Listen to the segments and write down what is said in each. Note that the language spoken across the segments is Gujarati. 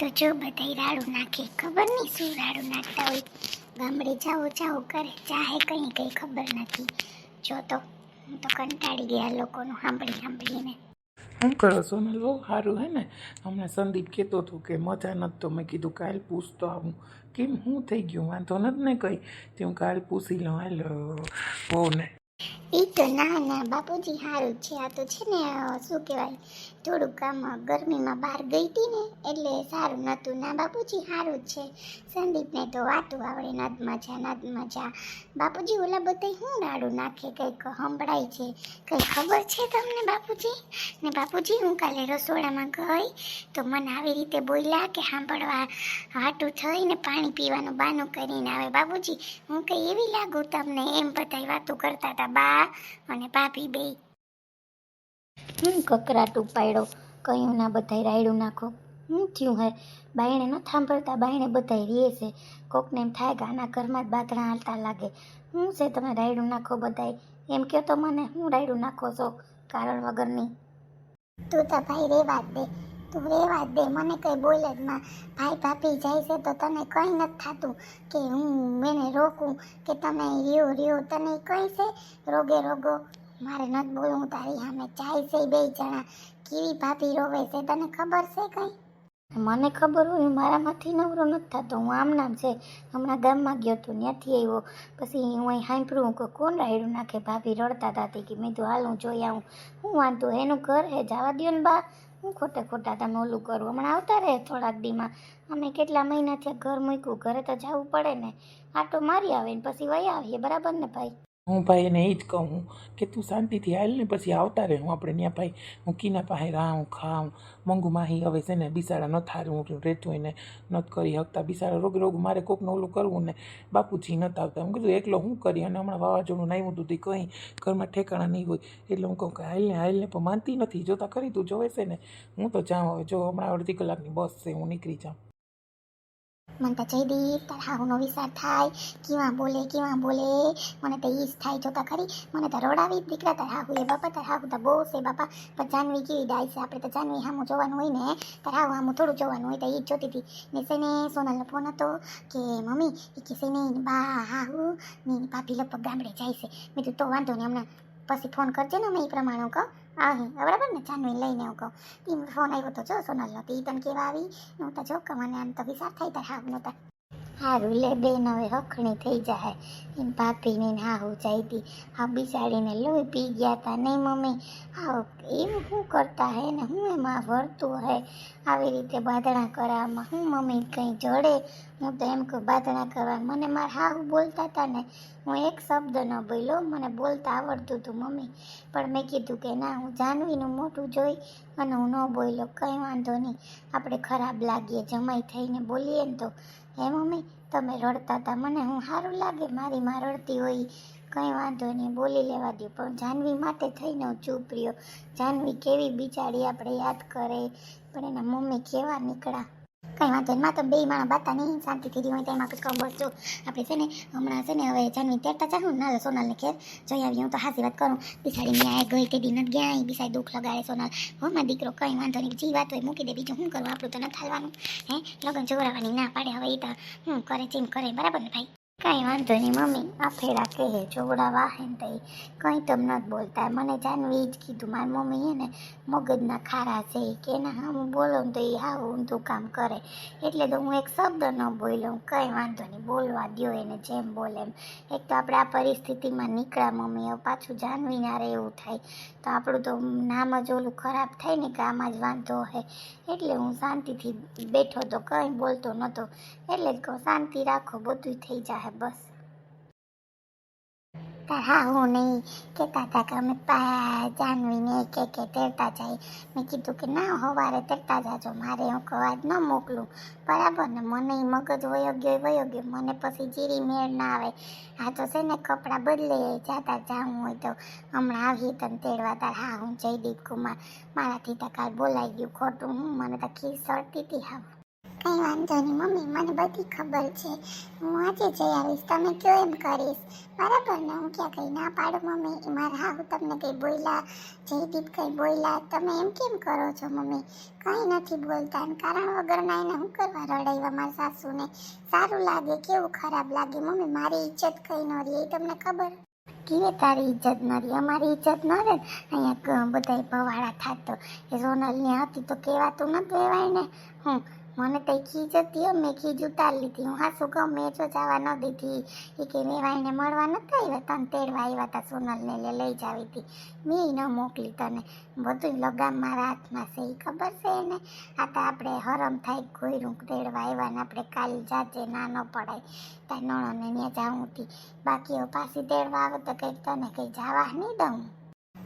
તો જો બધાય રાડું નાખે, ખબર નહીં શું રાડું નાખતા હોય. ગામડે જાઓ જાઓ, કરે, ચાહે કંઈ કંઈ ખબર નથી. જો તો, હું તો કંટાળી ગયા લોકોનું સાંભળી સાંભળીને. શું કરો સોનલ બહુ સારું હે ને? હમણાં સંદીપ કહેતો હતો કે મજા નથી તો મેં કીધું કાલ પૂછતો આવું. કેમ, હું થઈ ગયું? વાંધો નથી ને કંઈ. તે હું કાલ પૂછી લઉં, હાલ. બહુ ને એ તો ના ના, બાપુજી સારું છે. આ તો છે ને શું કહેવાય, થોડુંક આમ ગરમીમાં બહાર ગઈ હતી ને, એટલે સારું નહોતું ના, બાપુજી સારું જ છે. સંદીપને તો વાતું આવડે નદમાં મજા નદમાં મજા. બાપુજી ઓલા બધા શું રાડું નાખે? કંઈક સંભળાય છે. કંઈ ખબર છે તમને, બાપુજી? ને બાપુજી, હું કાલે રસોડામાં ગઈ, તો મને આવી રીતે બોલ્યા કે સાંભળવા હાટું થઈને પાણી પીવાનું બાનું કરીને આવે. બાપુજી, હું કંઈ એવી લાગુ તમને? એમ બધા વાતો કરતા હતા. બા અને ભાભી બે. હું કકરાટ ઉપાડ્યો. કયું ના બધાય રાયડું નાખો. હું થયું હે? બાયણે ન થાંભળતા બાયણે બધાય રીએ છે. કોકને એમ થાય કે આના ઘરમાં જ બાતણા હાલતા લાગે. હું છે તમે રાયડું નાખો બધાય? એમ કહો તો મને, હું રાયડું નાખો છો? કારણ વગરની. તું તો ભાઈ રેવા વાત દે. તું રહેવા દે, મને કંઈ બોલે જ માં ભાઈ ભાભી જાય છે તો તને કંઈ નથી થતું કે હું એને રોકું કે તમે રહ્યો રહ્યો. તને કંઈ છે? રોગે રોગો. મારે નથી બોલવું, તારી સામે જાય છે બે જણા. કેવી ભાભી રોવે છે? તને ખબર છે કંઈ? મને ખબર હોય મારામાંથી નવરો નથી થતો. હું આમ નામ છે. હમણાં ગામમાં ગયો હતો ત્યાંથી આવ્યો. પછી હું અહીં સાંભળ્યું કે કોણ રાયડું નાખે? ભાભી રડતા હતા કે મેં તો હાલ હું જોઈ આવું. હું વાંધો, એનું ઘર હે, જવા દો ને બા. હું ખોટે ખોટા તમે ઓલું કરું. હમણાં આવતા રહે થોડાક દીમાં. અમે કેટલા મહિનાથી ઘર મૂક્યું, ઘરે તો જવું પડે ને. આટો મારી આવે ને પછી વહી આવીએ. બરાબર ને ભાઈ? હું ભાઈ એને એ જ કહું કે તું શાંતિથી હાલ ને પછી આવતા રહે. હું આપણે ત્યાં ભાઈ, હું કીના પાસે રાહું ખાઉં. મંગુ માહી હવે છે ને બિસાડા ન થારું રહેતું એને નથી કરી શકતા બિસાડા રોગ રોગ મારે કોકનું ઓલું કરવું ને બાપુજી નથી આવતા. હું કીધું, એકલો હું કરી? અને હમણાં વાવાઝોડું નાવ્યું હતું તે કંઈ ઘરમાં ઠેકાણા નહીં હોય. એટલે હું કહું કે હાલને ને, હાલ ને, પણ માનતી નથી. જોતા કરી તું જોવે છે ને? હું તો જાઉં હવે. જો હમણાં અડધી કલાકની બસ છે, હું નીકળી જાઉં. તો જયદીપ તાર હાહુનો વિચાર થાય. કેવા બોલે કેવા બોલે. મને તો ઈ જ થાય, જોતા ખરી. મને તો રડાવી દીકરા, તાર હાહુ એ બાપા, તાર હાહુ તો બહુ છે બાપા. પણ જાનવી કેવી ડાય છે? આપણે તો જાનવી હામું જોવાનું હોય ને, તાર હાહુ હામું થોડું જોવાનું હોય તો ઈ જ જોતી હતી. ને છે ને સોનલનો ફોન હતો કે, મમ્મી એ કે છે ને બા, હાહુ ને ભાભી લગભગ ગામડે જાય છે. મેં તો વાંધો ને હમણાં પછી ફોન કરજે ને અમે એ પ્રમાણે, હું કહું આવે બરાબર ને? જાનવી લઈને હું કહું. તી ફોન આવ્યો તો જો, સોનલનો. તી તને કેવા આવી? હું તો જો મને આમ તો વિચાર થાય તાર હાહુનો નતા હારું, લે બેન, હવે હખણી થઈ જાય એમ ભાભીને ને હાહુ જાયતી હા, બિચારીને લોહી પી ગયા હતા નહીં મમ્મી હા એવું શું કરતા હે ને? હું એમાં વળતું હે? આવી રીતે બાદણા કરાવવામાં હું, મમ્મી, કંઈ જડે? હું તો એમ કહું બાતણા કરવા મને મારા હાહુ બોલતા હતા ને, હું એક શબ્દ ન બોલ્યો. મને બોલતા આવડતું હતું, મમ્મી. પણ મેં કીધું કે ના, હું જાનવીનું મોટું જોઈ અને હું ન બોલ્યો. કંઈ વાંધો નહીં. આપણે ખરાબ લાગીએ, જમાઈ થઈને બોલીએ ને તો. હે, મમ્મી, તમે રડતા હતા. મને હું સારું લાગે, મારી માં રડતી હોય. કંઈ વાંધો નહીં, બોલી લેવા દો પણ જાનવી માટે થઈને હું ચૂપ રહ્યો. જાનવી કેવી બિચારી, આપણે યાદ કરે. પણ એના મમ્મી કેવા નીકળ્યા. કંઈ વાંધો નહીં. તો બે માણા બાતા નહીં શાંતિથી રહ્યું હોય તો એમાં પછી બસ જો આપણે છે ને, હમણાં છે ને હવે જાનવી તેરતા ચાહું ના સોનલને ખેર જોઈ આવી હું તો હાસી વાત કરું. બિસાડી મેં આ ગઈ તે દિન નથી ગયા બિસારી દુઃખ લગાડે સોનલ. હો માં દીકરો કંઈ વાંધો નહીં. જી વાત હોય મૂકી દે, બીજું શું કરવું? આપણું તો નથી હાલવાનું હે, લગન જોરાવાની ના પાડે. હવે એ તો હું કરે જેમ કરે? બરાબર ને ભાઈ? કાંઈ વાંધો નહીં, મમ્મી, આ ફેરા કહે જોવડાવા વાહન થઈ કંઈ તમ નથી બોલતા. મને જાનવી જ કીધું, મારી મમ્મી ને મગજના ખારા છે. કે, ના, હા હું બોલો તો એ હા ઊંધું કામ કરે. એટલે તો હું એક શબ્દ ન બોલ્યો. કંઈ વાંધો નહીં, બોલવા દ્યો એને જેમ બોલે એમ. એક તો આપણે આ પરિસ્થિતિમાં નીકળ્યા, મમ્મી. હવે પાછું જાનવી ના રહે એવું થાય. તો આપણું તો નામ જ ઓલું ખરાબ થાય ને કે આમાં જ વાંધો હે. એટલે હું શાંતિથી બેઠો તો કંઈ બોલતો નહોતો એટલે જ કહું, શાંતિ રાખો બધું થઈ જાય બસ. તાર હા હું નહીં. કહેતા હતા કે જાનવીને કે કે તેરતા જાય. મેં કીધું કે ના સવારે તેરતા જાજો. મારે હું કવાજ ન મોકલું. બરાબર ને? મને મગજ વયો ગયો વયો ગયો મને પછી જીરી મેળ ના આવે. હા તો છે ને કપડાં બદલે જાતા જાવું હોય તો હમણાં આવી તને તેડવા. તાર હા હું જયદીપ કુમાર. મારાથી તો કાલ બોલાઈ ગયું ખોટું. હું, મને તો ખીસ સળતી હતી હા કંઈ વાંધો નહીં, મમ્મી, મને બધી ખબર છે. હું આજે જઈ આવીશ, તમે કયો એમ કરીશ? બરાબર ને? હું ક્યાં કંઈ ના પાડું, મમ્મી? મારા હા હું તમને કંઈ બોલ્યા? જયદીપ કંઈ બોલ્યા? તમે એમ કેમ કરો છો, મમ્મી? કંઈ નથી બોલતા કારણ વગરના એને હું કરવા રડાવ્યા મારા સાસુને? સારું લાગે, કેવું ખરાબ લાગે? મમ્મી, મારી ઇજ્જત કંઈ ન રહી, એ તમને ખબર? કીએ તારી ઇજ્જત ન રહી? અમારી ઇજ્જત ન રહે અહીંયા બધા પવાળા થતો. એ સોનલની હતી તો કહેવાતું નતું એવાય ને હું મને તો ખીજ હતી હો, મેં ખીજ ઉતારી લીધી. હું હાસુ કહું મેં જો જવા ન દીધી. એ કે મેં વાઈને મળવા નતા આવ્યા તને તેડવા આવ્યા હતા સોનલને લે લઈ જાવી હતી મેં ન મોકલી તને. બધું લગામ મારા હાથમાં છે એ ખબર છે એને? આ તો આપણે હરમ થાય ગોયરું તેડવા આવ્યા ને આપણે કાલ જાજે ના ન પડાય. તાર નણને ત્યાં જાઉં હતી બાકીઓ પાછી તેડવા આવે તો કંઈક તને કંઈ જવા નહીં દઉં.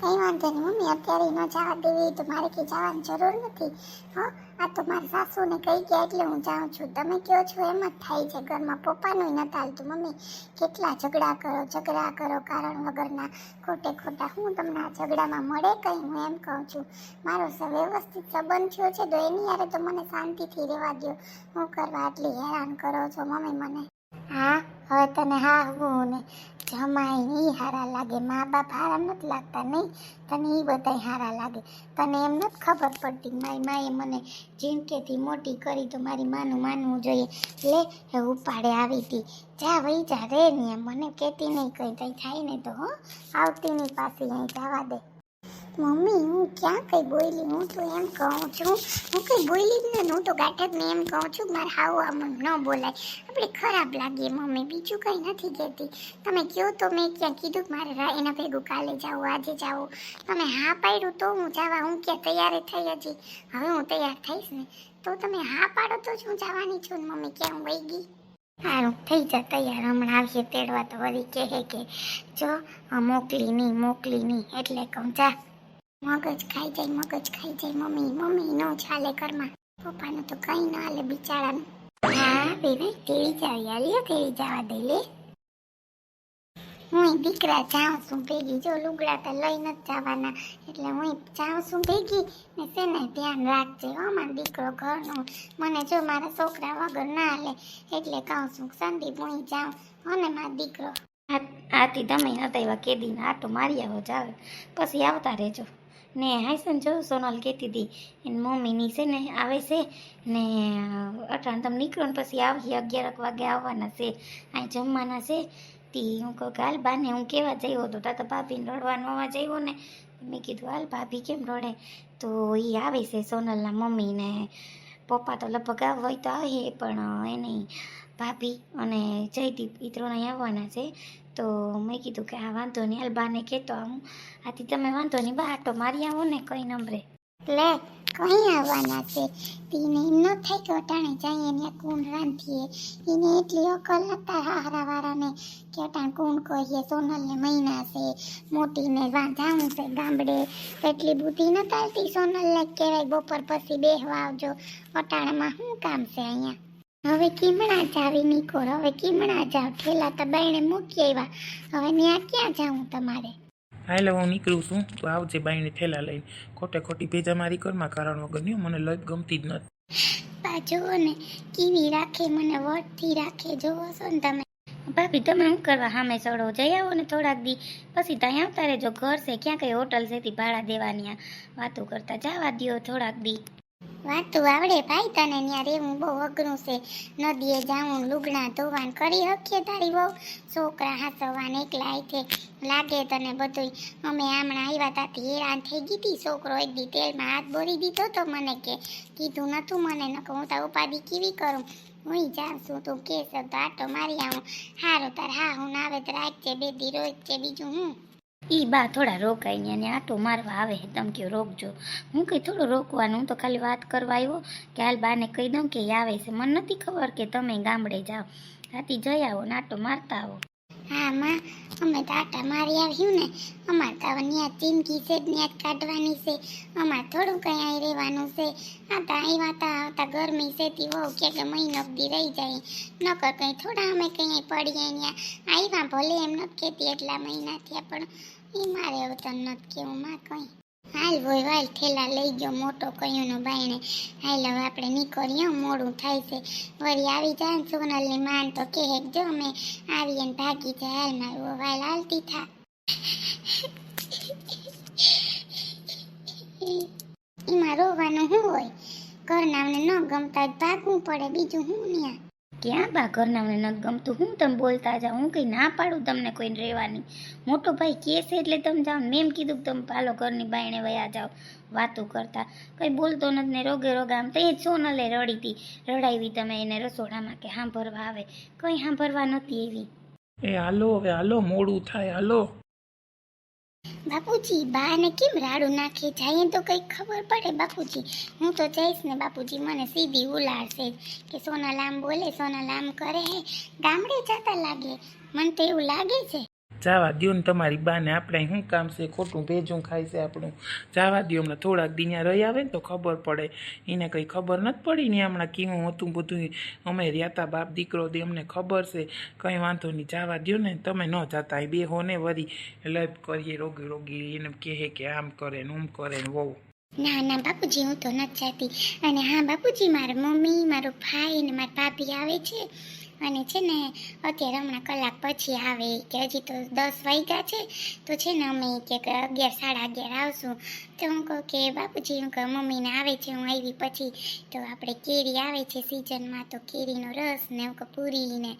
કઈ વાંધો નહીં, મમ્મી, અત્યારે ન જવા દેવી તો મારે કંઈ જવાની જરૂર નથી. હા, આ તો મારા સાસુને કહી ગયા એટલે હું જાઉં છું. તમે કહો છો એમ જ થાય છે. ઘરમાં પપ્પાનું નથી હાલતું મમ્મી, કેટલા ઝઘડા કરો ઝઘડા કરો કારણ વગરના ખોટે ખોટા. હું તમને આ ઝઘડામાં મળે કંઈ? હું એમ કહું છું. મારો વ્યવસ્થિત સંબંધ થયો છે તો એની યારે તો મને શાંતિથી રહેવા દો હું કરવા આટલી હેરાન કરો છો? મમ્મી, મને હા, હવે તને હા હું ને જમાઈ નહીં હારા લાગે, મા બાપ હારા નથી લાગતા નહીં? તને એ બધાય હારા લાગે. તને એમ નથી ખબર પડતી મારી માએ મને જિંદગીથી મોટી કરી, તો મારી માનું માનવું જોઈએ. લે એ ઉપાડે આવી હતી જા વઈ જા, રે ને મને કહેતી નહીં કંઈ કંઈ થાય ને તો, હો આવતી નહીં પાછી અહીં જવા દે. મમ્મી, હું ક્યાં કઈ બોલી? હું તો એમ કહું છું. હું કઈ બોલી જ નહીં હું તો ગાંઠક ને એમ કહું છું મારે હાવ આમ ન બોલાય. આપણે ખરાબ લાગીએ મમ્મી. બીજું કંઈ નથી કહેતી. તમે કહો તો મેં ક્યાં કીધું કે મારે એના ભેગું કાલે જાઓ, આજે જાઓ. તમે હા પાડ્યું તો હું જવા, હું ક્યાં તૈયાર થઈ હજી. હવે હું તૈયાર થઈશ ને. તો તમે હા પાડો તો જ હું જવાની છું મમ્મી. ક્યાં હું વહી ગઈ? સારું થઈ જા તૈયાર. હમણાં આવીએ, તેડવા તો વળી કહે કે, જો મોકલી નહીં મોકલી નહીં. એટલે કહું, જા. મગજ ખાઈ જાય, મગજ ખાઈ જાય, મમ્મી મમ્મી, નો ચાલે ઘરમાં. પપ્પાનું તો કઈ ના હાલે બિચારાનું. હા બેબી તેડી જાવી, હાલ્યો તેડી જવા દે હું દીકરા જાઉં છું ભેગી, જો લુગડા તો લઈ નથી જવાના. એટલે હું જાઉં છું ભેગી ને છે ધ્યાન રાખજે હો, મારો દીકરો ઘરનો. મને જો મારા છોકરા વગર ના હાલે, એટલે કહું છું સંદીપ હું જાઉં. હો ને મારો દીકરો. આથી તમે નતા એવા કેદીને આટો મારી આવો જાવે પછી આવતા રહેજો. ને હાઈસન જો સોનલ કહેતી હતી એની મમ્મીની છે ને આવે છે ને અટાણ તમે નીકળો ને પછી આવીએ અગિયારક વાગે આવવાના છે. અહીં જમવાના છે. તી હું કહું હાલ બાને હું કેવા જઈવો? તો તા તો ભાભીને રડવાનો અવાજ આવ્યો ને. મેં કીધું, હાલ ભાભી કેમ રડે? તો એ આવે છે સોનલના મમ્મી ને. પપ્પા તો લગભગ આવ હોય તો આવે, પણ એની ભાભી અને જયદીપ એ ત્રણેય આવવાના છે. તો મેં કીધું કે આ વાંધો નહીં, હાલ બાને કહેતો આવું. આથી તમે વાંધો નહીં, બા આટો મારી આવો ને કઈ નંબરે. લે, કઈ આવવાના છે. તીને એમ ન થાય કે અટાણે જાય એને કુંડ રાંધીએ. એને એટલી અકલ નતા હારા વાળાને કે અટાણ કુંડ કહીએ સોનલને મહિના છે. મોટીને જાવું છે ગામડે. એટલી બુદ્ધિ ન ચાલતી સોનલને કહેવાય, બપોર પછી બેહવા આવજો. અટાણામાં શું કામ છે અહીંયા? હવે કીમણા જાવી નીકોર હવે કીમણા જાવ ઠેલા તો બાયણે મૂકી આવ્યા હવે ત્યાં ક્યાં જાઉં તમારે? હાલે હું નીકળું છું. તો આવજે બાઈને થેલા લઈને. ખોટે ખોટી ભેજા મારી ઘરમાં કારણ વગર નહીં મને લઈ ગમતી જ નથી. બા જુઓ ને. કીવી રાખે મને વટથી રાખે. જોવો છો ને તમે. ભાભી તમે શું કરવા સામે ચડો? જઈ આવો ને થોડાક દી. પછી ત્યાં આવતા રહેજો. ઘર છે. ક્યાં કઈ હોટલ છે તી ભાડા દેવાની આ વાતો કરતા. જવા દો થોડાક દી. વાતું આવડે ભાઈ તને ત્યાં રહેવું બહુ અઘરું છે. નદીએ જાવું લુગડા ધોવાન કરી હકીએ તારી બહુ છોકરા હાસવાન એકલા આઈથે લાગે તને બધુંય. અમે હમણાં આવ્યા તાથી હેરાન થઈ ગઈ હતી છોકરો એક દી તેલમાં હાથ બોરી દીધો તો મને કે, કીધું નતું મને. ન હું તાર ઉપાધિ કેવી કરું? હું જાઉં છું, તું કે છે તો આટો મારી આવું. હારું તાર હા, હું આવે તો રાખજે બે દી રોજ છે, બીજું હું? ઈ બા થોડા રોકાઈ ને આટો મારવા આવે તમે કયો રોકજો. હું કઈ થોડું રોકવાનું? હું તો ખાલી વાત કરવા આવ્યો કે હાલ બાને કહી દઉં કે ઈ આવે છે. મને નથી ખબર કે તમે ગામડે જાઓ. હાથી જઈ આવો ને આટો મારતા આવો. હા માં અમે તો આટા મારી આવ્યું ને, અમારે તો હવે ત્યાં ચીમકી છે જ કાઢવાની છે. અમારે થોડું કંઈ અહીં રહેવાનું છે. આ તો આવ્યા તા આવતા ગરમી છે તે વહુ કે કે મહિનો બધી રહી જાય. નકર કંઈ થોડા અમે કંઈ પડીએ ત્યાં આવ્યા ભલે એમ નથી કહેતી એટલા મહિના થયા પણ એ મારે એવું તો નથી કેવું માં કંઈ. હાલ હોય હાલ થેલા લઈ ગયો મોટો કયુંનો બાયણે. હાલ હવે આપણે નીકળીએ મોડું થાય છે. વળી આવી જાય ને સોનલની માન તો કે હેક જો અમે આવીએ ને ભાગી જાય, હાલ મારું વાલ હાલતી થા. એમાં રોવાનું શું હોય? ઘરનામને ન ગમતા જ ભાગવું પડે, બીજું શું ન્યા? ક્યાં બા ઘરનામને નથી ગમતું? હું તમે બોલતા જાઓ હું કંઈ ના પાડું તમને કોઈ રહેવાની. મોટો ભાઈ કે છે એટલે તમે જાઓ મેં કીધું કે તમે પાલો ઘરની બાયણે વયા જાઓ, વાતો કરતા. કંઈ બોલતો નથી ને રોગે રોગે આમ તો એ સોનલે રડી હતી રડાવી તમે એને રસોડામાં કે સાંભળવા આવે. કંઈ સાંભળવા નથી એવી એ હાલો, હવે હાલો, મોડું થાય, હાલો. બાપુજી, બાને કેમ રાડું નાખે? જાય તો કંઈક ખબર પડે બાપુજી. હું તો જઈશ ને બાપુજી, મને સીધી ઉલાડશે કે સોના લામ બોલે, સોના લામ કરે ગામડે જતા લાગે. મને તો એવું લાગે છે જાવા દ્યો ને તમારી બાને આપણે શું કામ છે? ખોટું ભેજું ખાય છે આપણું. જાવા દ્યો, હમણાં થોડાક દિન્યા રહી આવે ને તો ખબર પડે. એને કંઈ ખબર નથી પડી ને હમણાં કેવું હતું બધું અમે રહ્યા બાપ દીકરો દે, અમને ખબર છે. કંઈ વાંધો નહીં, જવા દ્યો ને તમે ન જાતા. બે હોને વરી. લપ કરીએ, રોગી રોગી. એને કહે કે આમ કરે ને ઉમ કરે ને વહુ. ના ના, બાપુજી, હું તો નથી જતી. અને હા, બાપુજી, મારા મમ્મી, મારો ભાઈ ને મારા ભાભી આવે છે. અને છે ને, અત્યારે હમણાં કલાક પછી આવે કે હજી તો દસ વાગ્યા છે, તો છે ને અમે કે અગિયાર, સાડા અગિયાર આવશું. તો હું કહું કે બાપુજી, હું કહું, મમ્મીને આવે છે, હું આવી પછી. તો આપણે કેરી આવે છે સિઝનમાં, તો કેરીનો રસ ને હું કહું પૂરી ને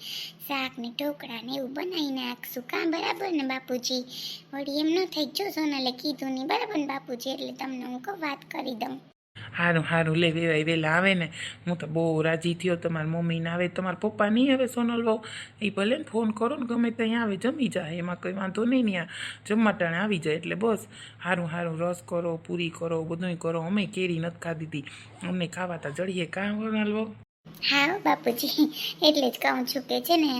શાક ને ઢોકળા ને એવું બનાવી નાખશું કાં બરાબર ને, બાપુજી? વળી એમ ન થઈ જો સોનલે કીધું નહીં બરાબર ને, બાપુજી? એટલે તમને હું કહું, વાત કરી દઉં. સારું સારું લે, વેવાય વહેલા આવે ને. હું તો બહુ રાજી થયો, તમારા મમ્મીને આવે, તમારા પપ્પા નહીં આવે, સોનલ બહુ એ ભલે ને ફોન કરો ને, ગમે ત્યાં આવે, જમી જાય, એમાં કંઈ વાંધો નહીં ને જમવા ટાણે આવી જાય, એટલે બસ. સારું સારું રસ કરો, પૂરી કરો બધું કરો. અમે કેરી નથી ખાધી હતી અમને ખાવા તા જડીએ કાં, સોનલ બહુ હા બાપુજી. એટલે જ કહું છું કે છે ને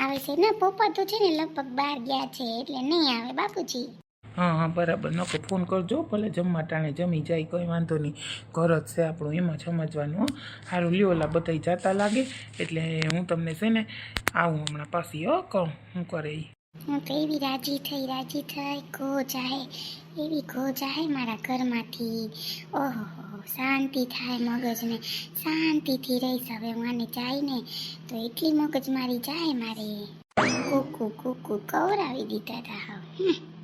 આવે છે ને, પપ્પા તો છે ને લગભગ બહાર ગયા છે, એટલે નહીં આવે, બાપુજી. હા હા, બરાબર. નકો ફોન કરજો, ભલે જમવા ટાણે જમી જાય, કોઈ વાંધો નહીં. ઘર જ છે આપણું, એમાં સમજવાનું સારું લ્યો, ઓલા બધા જાતા લાગે, એટલે હું તમને છે ને આવું હમણાં પાછી, હો, કહું શું કરે હું તો એવી રાજી થઈ રાજી થઈ ઘો જાહે, એવી ઘો જાહે મારા ઘરમાંથી. ઓહો, શાંતિ થાય મગજને, શાંતિથી રહીશ. હવે હું આને જાય ને તો એટલી મગજ મારી જાય મારે. કુકુ કુકુ કવરાવી દીધા હતા હવે.